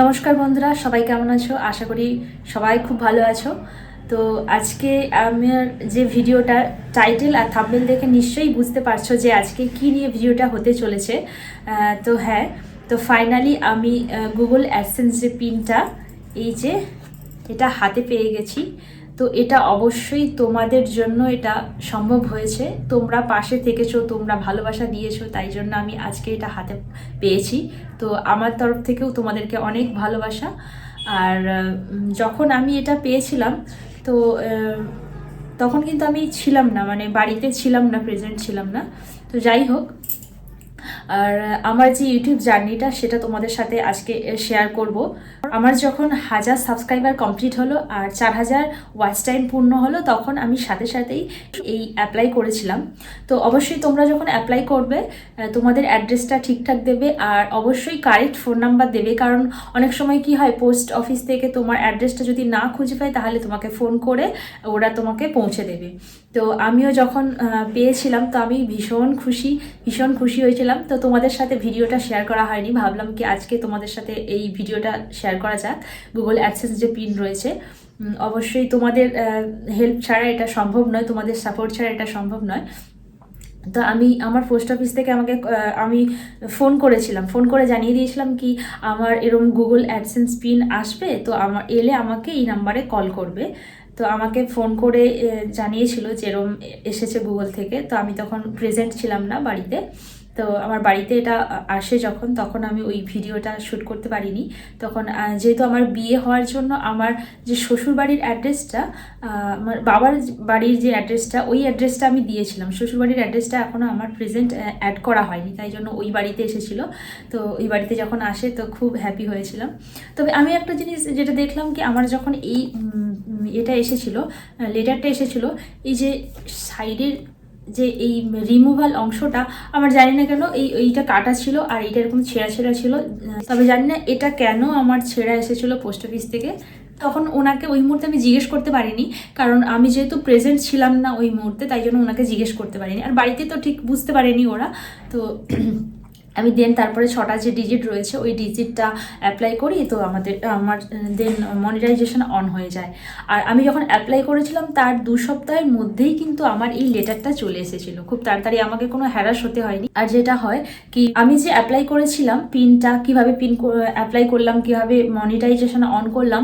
নমস্কার বন্ধুরা, সবাই কেমন আছো? আশা করি সবাই খুব ভালো আছো। তো আজকে আমার যে ভিডিওটা টাইটেল আর থাম্বনেল দেখে নিশ্চয়ই বুঝতে পারছ যে আজকে কি নিয়ে ভিডিওটা হতে চলেছে। তো হ্যাঁ তো ফাইনালি আমি গুগল অ্যাডসেন্স যে পিনটা এই যে, এটা হাতে পেয়ে গেছি। তো এটা অবশ্যই তোমাদের জন্য এটা সম্ভব হয়েছে। তোমরা পাশে থেকেছো, তোমরা ভালোবাসা দিয়েছ, তাই জন্য আমি আজকে এটা হাতে পেয়েছি। তো আমার তরফ থেকেও তোমাদেরকে অনেক ভালোবাসা। আর যখন আমি এটা পেয়েছিলাম, তো তখন কিন্তু আমি ছিলাম না মানে বাড়িতে ছিলাম না প্রেজেন্ট ছিলাম না। তো যাই হোক আর আমার যে ইউটিউব জার্নিটা সেটা তোমাদের সাথে আজকে শেয়ার করব। আমার যখন হাজার সাবস্ক্রাইবার কমপ্লিট হলো আর চার হাজার ওয়াচ টাইম পূর্ণ হলো, তখন আমি সাথে সাথেই এই অ্যাপ্লাই করেছিলাম। তো অবশ্যই তোমরা যখন অ্যাপ্লাই করবে তোমাদের অ্যাড্রেসটা ঠিকঠাক দেবে আর অবশ্যই কারেক্ট ফোন নাম্বার দেবে। কারণ অনেক সময় কি হয় পোস্ট অফিস থেকে তোমার অ্যাড্রেসটা যদি না খুঁজে পায়, তাহলে তোমাকে ফোন করে ওরা তোমাকে পৌঁছে দেবে। তো আমিও যখন পেয়েছিলাম, তো আমি ভীষণ খুশি ভীষণ খুশি হয়েছিলাম। তো তোমাদের সাথে ভিডিওটা শেয়ার করা হয়নি, ভাবলাম কি আজকে তোমাদের সাথে এই ভিডিওটা শেয়ার করা যাক। গুগল অ্যাডসেন্স যে পিন রয়েছে অবশ্যই তোমাদের হেল্প ছাড়া এটা সম্ভব নয়, তোমাদের সাপোর্ট ছাড়া এটা সম্ভব নয়। তো আমি, আমার পোস্ট অফিস থেকে আমাকে আমি ফোন করেছিলাম। ফোন করে জানিয়ে দিয়েছিলাম কি আমার এরম গুগল অ্যাডসেন্স পিন আসবে, তো আমার, এলে আমাকে এই নাম্বারে কল করবে। তো আমাকে ফোন করে জানিয়েছিল যেরম এসেছে গুগল থেকে। তো আমি তখন প্রেজেন্ট ছিলাম না বাড়িতে। তো আমার বাড়িতে এটা আসে যখন, তখন আমি ওই ভিডিওটা শ্যুট করতে পারিনি। তখন যেহেতু আমার বিয়ে হওয়ার জন্য আমার যে শ্বশুর বাড়ির অ্যাড্রেসটা আমার বাবার বাড়ির যে অ্যাড্রেসটা ওই অ্যাড্রেসটা আমি দিয়েছিলাম। শ্বশুর বাড়ির অ্যাড্রেসটা এখনও আমার প্রেজেন্ট অ্যাড করা হয়নি, তাই জন্য ওই বাড়িতে এসেছিল। তো ওই বাড়িতে যখন আসে, তো খুব হ্যাপি হয়েছিলাম। তবে আমি একটা জিনিস যেটা দেখলাম কি, আমার যখন এই এটা এসেছিল লেটারটা এসেছিল, এই যে সাইডের যে এই রিমুভাল অংশটা, আমার জানি না কেন এই, এইটা কাটা ছিল আর এইটা এরকম ছেঁড়া ছেঁড়া ছিল। তবে জানি না এটা কেন আমার ছেঁড়া এসেছিল পোস্ট অফিস থেকে। তখন ওনাকে ওই মুহূর্তে আমি জিজ্ঞেস করতে পারিনি, কারণ আমি যেহেতু প্রেজেন্ট ছিলাম না ওই মুহূর্তে, তাই জন্য ওনাকে জিজ্ঞেস করতে পারিনি। আর বাড়িতে তো ঠিক বুঝতে পারেনি ওরা, তো আমি দেন তারপরে ছটা যে ডিজিট রয়েছে, ওই ডিজিটটা অ্যাপ্লাই করি, তো আমাদের, আমার দেন মনিটাইজেশন অন হয়ে যায়। আর আমি যখন অ্যাপ্লাই করেছিলাম, তার দু সপ্তাহের মধ্যেই কিন্তু আমার এই লেটারটা চলে এসেছিল। খুব তাড়াতাড়ি আমাকে কোনো হ্যারাস হতে হয়নি। আর যেটা হয় কি, আমি যে অ্যাপ্লাই করেছিলাম পিনটা কীভাবে পিন অ্যাপ্লাই করলাম, কীভাবে মনিটাইজেশন অন করলাম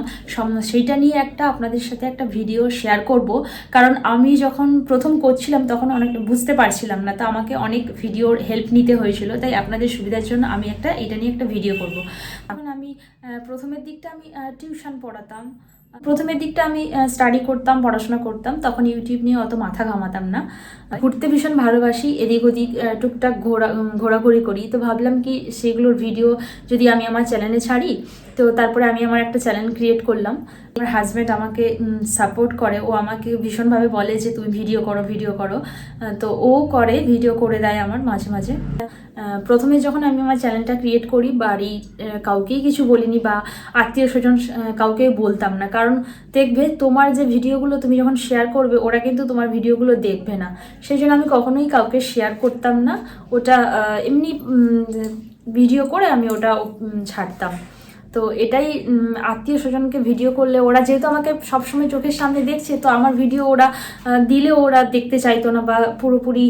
সেইটা নিয়ে একটা আপনাদের সাথে একটা ভিডিও শেয়ার করব। কারণ আমি যখন প্রথম করছিলাম, তখন অনেক, বুঝতে পারছিলাম না, তো আমাকে অনেক ভিডিওর হেল্প নিতে হয়েছিল। তাই আপনাদের সুবিধার জন্য আমি একটা, এটা নিয়ে একটা ভিডিও করব। এখন আমি প্রথমের দিকটা আমি টিউশন পড়াতাম। প্রথমের দিকটা আমি স্টাডি করতাম, পড়াশোনা করতাম, তখন ইউটিউব নিয়ে অত মাথা ঘামাতাম না। ঘুরতে ভীষণ ভালোবাসি, এদিক ওদিক টুকটাক ঘোরা ঘোরাঘুরি করি। তো ভাবলাম কি, সেগুলোর ভিডিও যদি আমি আমার চ্যানেলে ছাড়ি, তো তারপরে আমি আমার একটা চ্যানেল ক্রিয়েট করলাম। আমার হাজব্যান্ড আমাকে সাপোর্ট করে। ও আমাকে ভীষণভাবে বলে যে, তুমি ভিডিও করো ভিডিও করো। তো ও করে ভিডিও করে দেয় আমার মাঝে মাঝে। প্রথমে যখন আমি আমার চ্যানেলটা ক্রিয়েট করি, বাড়ি কাউকেই কিছু বলিনি বা আত্মীয় স্বজন কাউকেই বলতাম না। কারণ দেখবে, তোমার যে ভিডিওগুলো তুমি যখন শেয়ার করবে, ওরা কিন্তু তোমার ভিডিওগুলো দেখবে না। সেই জন্য আমি কখনোই কাউকে শেয়ার করতাম না। ওটা এমনি ভিডিও করে আমি ওটা ছাড়তাম। তো এটাই আত্মীয় স্বজনকে ভিডিও করলে ওরা যেহেতু আমাকে সবসময় চোখের সামনে দেখছে, তো আমার ভিডিও ওরা দিলে ওরা দেখতে চাইতো না বা পুরোপুরি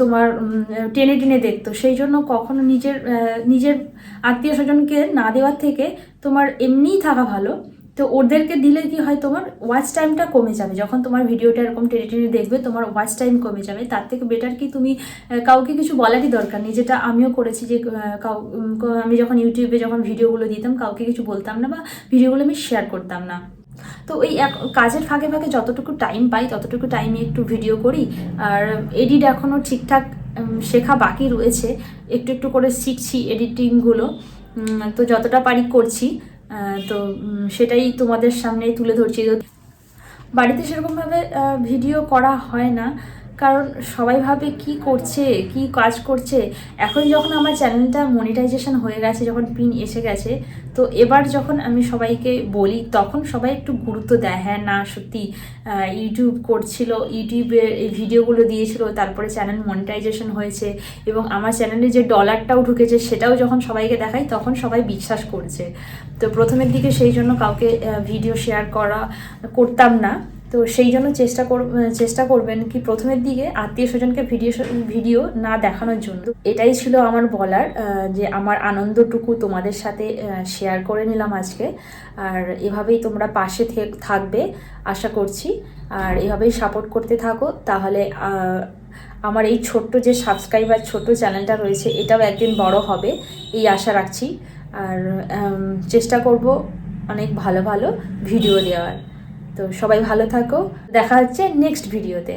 তোমার টেনে টেনে দেখতো। সেই জন্য কখনো নিজের নিজের আত্মীয় স্বজনকে না দেওয়ার থেকে তোমার এমনিই থাকা ভালো। তো ওদেরকে দিলে কি হয় তোমার ওয়াচ টাইমটা কমে যাবে? যখন তোমার ভিডিওটা এরকম টেনে টেনে দেখবে, তোমার ওয়াচ টাইম কমে যাবে। তার থেকে বেটার কি তুমি কাউকে কিছু বলারই দরকার নেই। যেটা আমিও করেছি যে কাউ আমি যখন ইউটিউবে যখন ভিডিওগুলো দিতাম, কাউকে কিছু বলতাম না বা ভিডিওগুলো আমি শেয়ার করতাম না। তো ওই এক, কাজের ফাঁকে ফাঁকে যতটুকু টাইম পাই, ততটুকু টাইমে একটু ভিডিও করি। আর এডিট এখনও ঠিকঠাক শেখা বাকি রয়েছে। একটু একটু করে শিখছি এডিটিংগুলো তো যতটা পারি করছি। তো সেটাই তোমাদের সামনে তুলে ধরছি। বাড়িতে সেরকমভাবে ভিডিও করা হয় না। কারণ সবাই ভাবে কি করছে, কি কাজ করছে। এখন যখন আমার চ্যানেলটা মনিটাইজেশন হয়ে গেছে, যখন পিন এসে গেছে, তো এবার যখন আমি সবাইকে বলি, তখন সবাই একটু গুরুত্ব দেয় হ্যাঁ না, সত্যি ইউটিউব করছিল ইউটিউবে এই ভিডিওগুলো দিয়েছিল, তারপরে চ্যানেল মনিটাইজেশন হয়েছে, এবং আমার চ্যানেলে যে ডলারটাও ঢুকেছে, সেটাও যখন সবাইকে দেখাই, তখন সবাই বিশ্বাস করছে। তো প্রথমের দিকে সেই জন্য কাউকে ভিডিও শেয়ার করা করতাম না। তো সেই জন্য চেষ্টা কর চেষ্টা করবেন কি প্রথমের দিকে আত্মীয় স্বজনকে ভিডিও ভিডিও না দেখানোর জন্য। এটাই ছিল আমার বলার যে আমার আনন্দটুকু তোমাদের সাথে শেয়ার করে নিলাম আজকে। আর এভাবেই তোমরা পাশে থাকবে, আশা করছি। আর এভাবেই সাপোর্ট করতে থাকো। তাহলে আমার এই ছোট্ট যে সাবস্ক্রাইবার ছোট্ট চ্যানেলটা রয়েছে, এটাও একদিন বড় হবে, এই আশা রাখছি। আর চেষ্টা করব অনেক ভালো ভালো ভিডিও দেওয়ার। তো সবাই ভালো থাকো। দেখা হচ্ছে নেক্সট ভিডিওতে